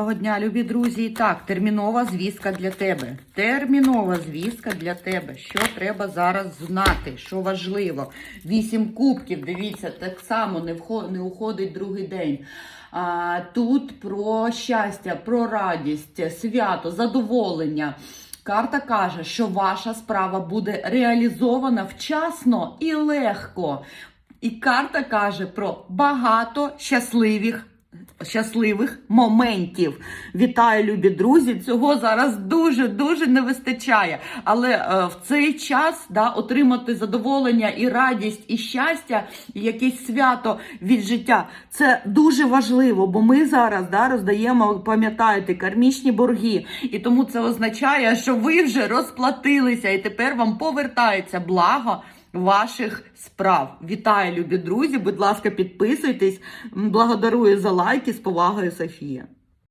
Доброго дня, любі друзі. І так, термінова звістка для тебе. Термінова звістка для тебе. Що треба зараз знати? Що важливо? Вісім кубків. Дивіться, так само не вход, не уходить другий день. А, тут про щастя, про радість, свято, задоволення. Карта каже, що ваша справа буде реалізована вчасно і легко. І карта каже про багато щасливих щасливих моментів. Вітаю, любі друзі! Цього зараз дуже-дуже не вистачає. Але е, в цей час да, отримати задоволення і радість, і щастя, і якесь свято від життя це дуже важливо, бо ми зараз да, роздаємо, пам'ятаєте, кармічні борги. І тому це означає, що ви вже розплатилися, і тепер вам повертається благо ваших справ. Вітаю, любі друзі! Будь ласка, підписуйтесь. Благодарую за лайки з повагою, Софія.